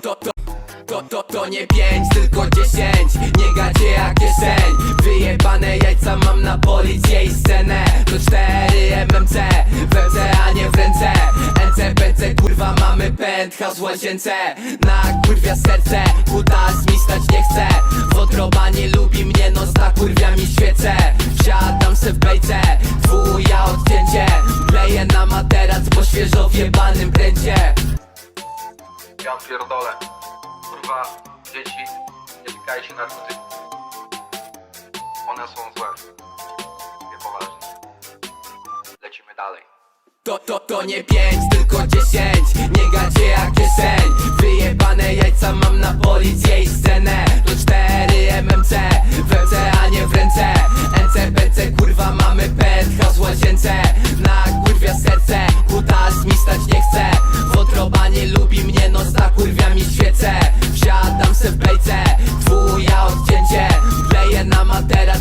To, to, to, to, to, nie pięć, tylko dziesięć. Nie gadzie jak kieszeń Wyjebane jajca mam na policję i scenę To cztery MMC W MC, a nie w ręce. NC, kurwa mamy penthouse w łazience. Na kurwia serce Kutas mi stać nie chce Wątroba nie lubi mnie, no sta kurwia mi świecę Wsiadam se w bejce Dwuja odcięcie. Leję na materac po świeżo wjebanym pręcie pierdolę. Kurwa, dzieci, nie tykajcie narkotyków. One są złe. Nie poważnie. Lecimy dalej. To, to, to nie pięć, tylko dziesięć Nie gadzie jak kieszeń Wyjebane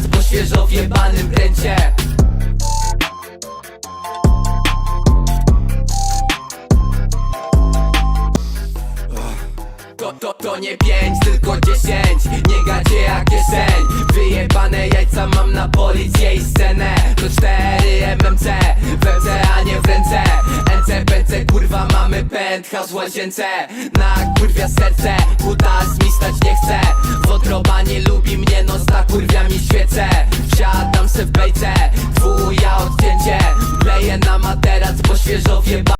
po świeżo wjebanym pręcie To, to, to nie pięć, tylko dziesięć. Nie gadzie jak kieszeń. Wyjebane jajca mam na policję i scenę To cztery MMC W MC, a nie w ręce. NC, PC, kurwa mamy penthouse w łazience. Na kurwia serce Kutas mi stać nie chce w bejce. Odcięcie. Leję na materac, bo świeżo wjeba